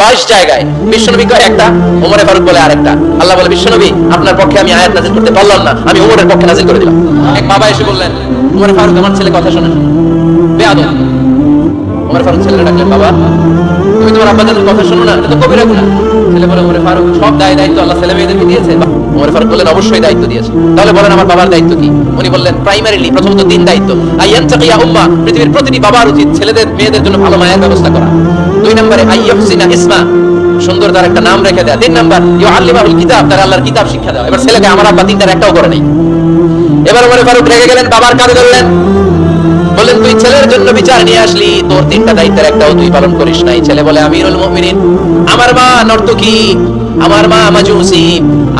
বাইশ জায়গায় বিশ্বনবী কয় একটা, ওমরে ফারুক বলে আরেকটা। আল্লাহ বলে, বিশ্বনবী, আপনার পক্ষে আমি আয়াত নাজিল করতে পারলাম না। আমি ওমরের পক্ষে নাজিল করে দিলাম। এক বাবা এসে বললেন, ওমরে ফারুক, আমার ছেলে কথা শোনেন ওমর ফারুক ছেলেরা ডাকলেন, বাবা, তুমি তোমার আব্বা জানের কথা শোনো না তো কবিরা গুনাহ। ছেলে বলে ফারুক, সব দায় দায়িত্ব আল্লাহ ছেলে মেয়েদেরকে দিয়েছে। ফারুক বললেন, অবশ্যই দায়িত্ব দিয়েছে। তাহলে বলেন, আমার বাবার দায়িত্ব কি? উনি বললেন প্রাইমারিলি প্রথমত তিন দায়িত্ব। আইয়ান চাকিয়া উম্মা, পৃথিবীর প্রতিটি বাবার উচিত ছেলেদের, মেয়েদের জন্য ভালো মায়ের ব্যবস্থা করা। দুই নম্বরে ইসমা সুন্দর তার একটা নাম রেখে দেয়া। তিন নাম্বার কিতাব তার আল্লাহর কিতাব শিক্ষা দেওয়া। এবার ছেলেকে আমার আব্বা তিনটার একটাও করে নাই। এবার ওমর ফারুক রেগে গেলেন, বাবার কাঁধে ধরলেন বললেন, তুই ছেলের জন্য বিচার নিয়ে আসলি, তোর তিনটা দায়িত্বের একটাও তুই পালন করিস নাই। ছেলে বলে, আমিরুল মুমিনিন, আমার মা নর্তকী, আমার মা মাজুসি,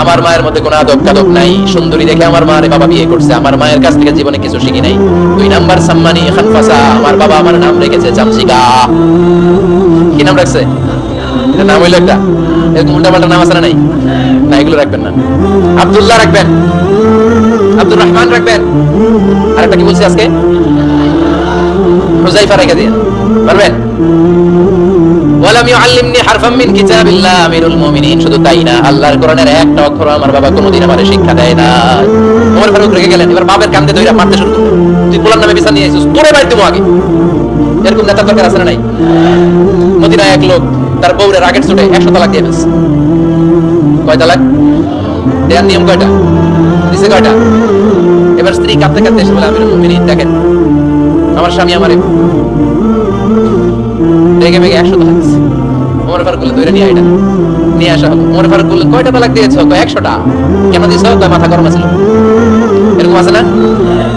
আমার মায়ের মধ্যে কোনো আদব কাদব নাই। সুন্দরী দেখে আমার মারে বাবা বিয়ে করছে, আমার মায়ের কাছ থেকে জীবনে কিছু শিখি নাই। দুই নাম্বার, সাম্মানি খানফাসা আমার বাবা আমার নাম রেখেছে চামচিকা। নাম রাখছে? এটা নাম হইল একটা। এরকম পাল্টা নাম আছে না নাই? না, এগুলো রাখবেন না। আব্দুল্লাহ রাখবেন। আব্দুর রহমান রাখবেন। আরেকটা কি বলছি আজকে? হুজাইফা রেখে দিন পারবেন? ওয়ালাম ইউআল্লিমনি হারফাম মিন কিতাবিল্লাহ, আমিরুল মুমিনিন। শুধু তাই না, আল্লাহর কোরআনের একটা অক্ষর আমার বাবা কোনোদিন আমারে শিক্ষা দেয় না ওমর ফারুক রেগে গেলেন। এবার বাবার কান্দে ধইরা মারতে শুরু করলেন। তুই পোলার নামে বিচার নিয়ে এসেছিস তোরে বাড়ি দেবো আগে। এরকম নেতার দরকার আছে নাই? মদিনায় এক লোক তার বউরে রাগের চোটে একশো তালাক দিয়ে ফেলছে। কয় তালাক? দেয়ার নিয়ম কয়টা? দিছে কয়টা? এবার স্ত্রী কাঁদতে কাঁদতে এসে বলে, আমিরুল মুমিনিন, দেখেন, আমার স্বামী আমারে রেগে মেগে একশো তালাক দিচ্ছে ওমর ফারুক বলে ধরে নিয়ে আইটা নিয়ে আসা হলো। ওমর ফারুক বললেন, কয়টা তালাক দিয়েছ? কয়, একশোটা? কেন দিয়েছ? কয়, মাথা গরম আছিল এরকম আছে না?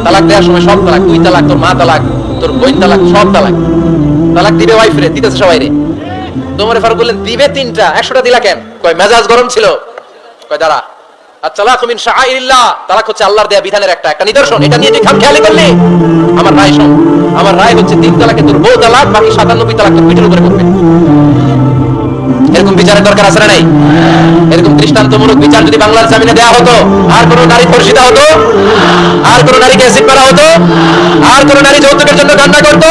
তালাক দেওয়ার সময় সব তালাক, দুই তালাক, তোর মা তালাক, তোর বোন তালাক, সব তালাক। তালাক দিবে ওয়াইফ রে, দিতেছে সবাই রে। তোমার ফারুক বললেন, দিবে তিনটা, একশোটা দিলা কেন? কয়, মেজাজ গরম ছিল। কয়, দাঁড়া। আর মিন শাআইরিল্লাহ। তালাক হচ্ছে আল্লাহর দেয়া বিধানের একটা একটা নিদর্শন। এটা নিয়ে খাম খেয়ালি করলি? আমার রায় শোন, আমার রায় হচ্ছে তিন তালাকে তোর তালাক, বাকি সাতানব্বই তালাক পিঠের উপরে করবে এরকম বিচারের দরকার আছে না নাই? এরকম দৃষ্টান্তমূলক বিচার যদি বাংলার জামিনে দেওয়া হতো, আর কোন নারী ধর্ষিতা হতো, আর কোন নারীকে অ্যাসিড করা হতো, আর কোন নারী যৌতুকের জন্য কান্না করতো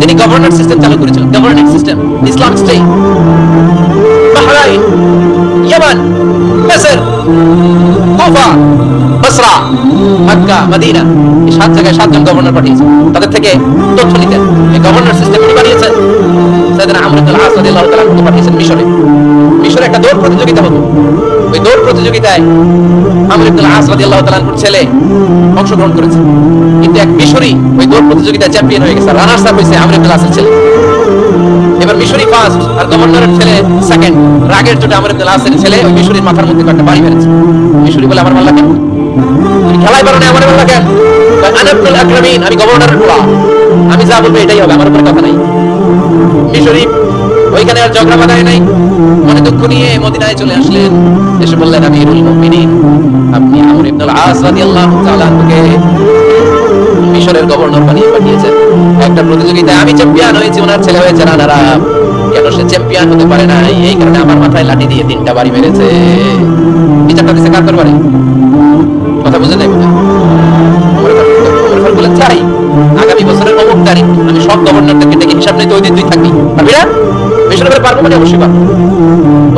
তিনি গভর্নর সিস্টেম চালু করেছিলেন। Governing system Islam state Bahrain, Yemen Kufa, Basra, Mecca, Medina. এই সাত জায়গায় সাতজন গভর্নর পাঠিয়েছেন তাদের থেকে তথ্য নিতেন এই গভর্নর সিস্টেম উনি বানিয়েছেন সাইয়েদনা আমর ইবনে আস রাদিয়াল্লাহু তাআলা পাঠিয়েছেন মিশরে। মিশরে একটা দৌড় প্রতিযোগিতা দৌড় প্রতিযোগিতায় আমর ইবনে আস রাদিয়াল্লাহু ছেলে অংশগ্রহণ করেছে। কিন্তু এক মিশরি ওই দৌড় প্রতিযোগিতায় চ্যাম্পিয়ন হয়ে গেছে রানার্স আপ হয়েছে আমর ইবনে আসের ছেলে। এবার ফার্স্ট আর গভর্নরের ছেলে সেকেন্ড। রাগের ছেলে ওই মাথার মধ্যে একটা বাড়ি মেরেছে। মিশরি বলে আমার খেলায় আমার মাল্লা কেন কয়, আনা আকরামিন আমি গভর্নরের আমি যা বলব এটাই হবে আমার উপরে কথা নাই। মিশরি ওইখানে আর ঝগড়া বাঁধায় নাই। মনে দুঃখ নিয়ে মদিনায় চলে আসলেন। এসে বললেন আমি মুমিনিন। আপনি আমর ইবনুল আস রাদিয়াল্লাহু তাআলা আনহুকে মিশরের গভর্নর বানিয়ে পাঠিয়েছেন। একটা প্রতিযোগিতায় আমি চ্যাম্পিয়ন হয়েছি ওনার ছেলে হয়েছে রানারা কেন সে চ্যাম্পিয়ন হতে পারে না এই কারণে আমার মাথায় লাঠি দিয়ে তিনটা বাড়ি মেরেছে। বিচারটা কার দরবারে কথা বুঝে নাই বললেন, চাই আগামী বছরের অমুক তারিখ আমি সব গভর্নরদেরকে ডেকে হিসাব নিতে ওই দিন তুই থাকবি। পারবি না? মিশরের পারব মানে অবশ্যই পারব।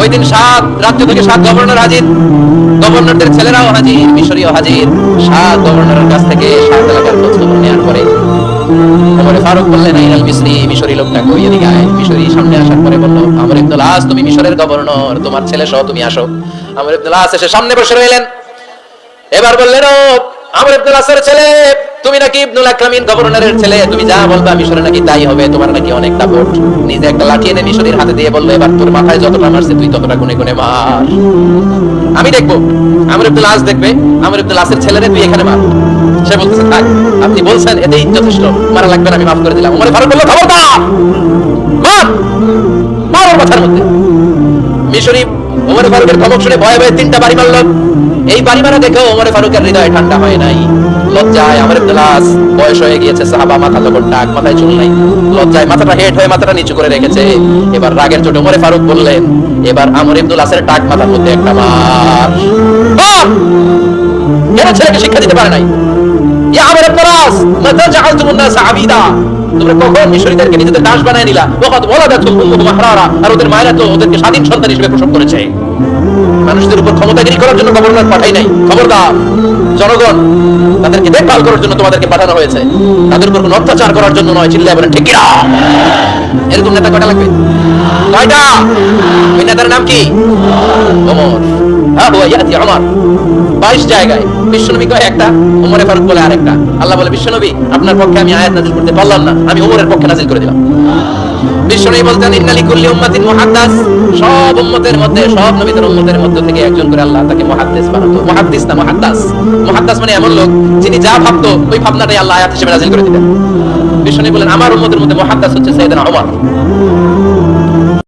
ওই দিন সাত রাজ্য থেকে সাত গভর্নর হাজির। গভর্নরদের ছেলেরাও হাজির, মিশরীয় হাজির। সাত গভর্নরের কাছ থেকে সাত এলাকার খবর নেওয়ার পরে ফারুক বললেন লোকটা কই এদিকে আয়? সামনে আসার পরে বলল আস তুমি মিশরের গভর্নর, তোমার ছেলে সহ তুমি আসো। আমর আস এসে সামনে বসে রইলেন। এবার বললেন, ও আসের ছেলে তুমি নাকি ইবনুল আকরামিন গভর্নরের ছেলে, তুমি যা বলবা মিশরে নাকি তাই হবে, তোমার নাকি অনেক দাপট নিজে একটা লাঠি এনে মিশরীর হাতে দিয়ে বলল, এবার তোর মাথায় যতটা মারছে তুই ততটা গুনে গুনে মার। আমি দেখব, আমর ইবনুল আস দেখবে, আমর ইবনুল আসের ছেলেরে তুই এখানে মার। সে বলতেছে, থাক, আপনি বলছেন, এতেই যথেষ্ট। মারা লাগবে না, আমি মাফ করে দিলাম। ওমর ফারুক বলল, খবরদার, মার মার মাথার মধ্যে। মিশরি ওমর ফারুকের ধমক শুনে ভয়ে ভয়ে তিনটা বাড়ি মারল। এই মারা দেখেও ওমর ফারুকের হৃদয় ঠান্ডা হয় নাই। লজ্জায় আমার ইবদুল্লাস বয়স হয়ে গিয়েছে, সাহাবা মাথা তখন টাক মাথায় চুল নাই। লজ্জায় মাথাটা হেট হয়ে মাথাটা নিচু করে রেখেছে। এবার রাগের চোটে ওমরে ফারুক বললেন, এবার আমর ইবদুল্লাসের টাক মাথার মধ্যে একটা মার। কেন ছেলেকে শিক্ষা দিতে পারে নাই? ইয়া আমর তোমরা কখন মিশরীদেরকে নিজেদের দাস বানায় নিলা? ওয়ালাদাতুল উম্মুহুম আহরারা আর ওদের মায়েরা তো ওদেরকে স্বাধীন সন্তান হিসেবে প্রসব করেছে। মানুষদের উপর ক্ষমতাগিরি করার জন্য পাঠাই নাই। খবরদার, জনগণ, তাদেরকে দেখভাল করার জন্য তোমাদেরকে পাঠানো হয়েছে। তাদের উপর কোনো অত্যাচার করার জন্য নয় বলেন ঠিক কিনা? এরকম নেতা লাগবে? কয়টা? ওই নেতার নাম কি? হ্যাঁ ইয়াতি বাইশ জায়গায় বিশ্বনবী কয় একটা, ওমরে ফারুক বলে আরেকটা। আল্লাহ বলে, বিশ্বনবী, আপনার পক্ষে আমি আয়াত নাজিল করতে পারলাম না। আমি ওমরের পক্ষে নাজিল করে দিলাম। বিশ্বনবী বলতেন ইন্নালি কুল্লি উম্মাতিন মুহাদ্দাস। সব উম্মতের মধ্যে, সব নবীদের উম্মতের মধ্যে থেকে একজন করে আল্লাহ তাকে মুহাদ্দিস বানাতো। মুহাদ্দিস না মুহাদ্দাস। মুহাদ্দাস মানে এমন লোক যিনি যা ভাবতো, ওই ভাবনাটাই আল্লাহ আয়াত হিসেবে নাজিল করে দিতেন। বিশ্বনবী বলেন, আমার উম্মতের মধ্যে মুহাদ্দাস হচ্ছে সাইয়েদনা ওমর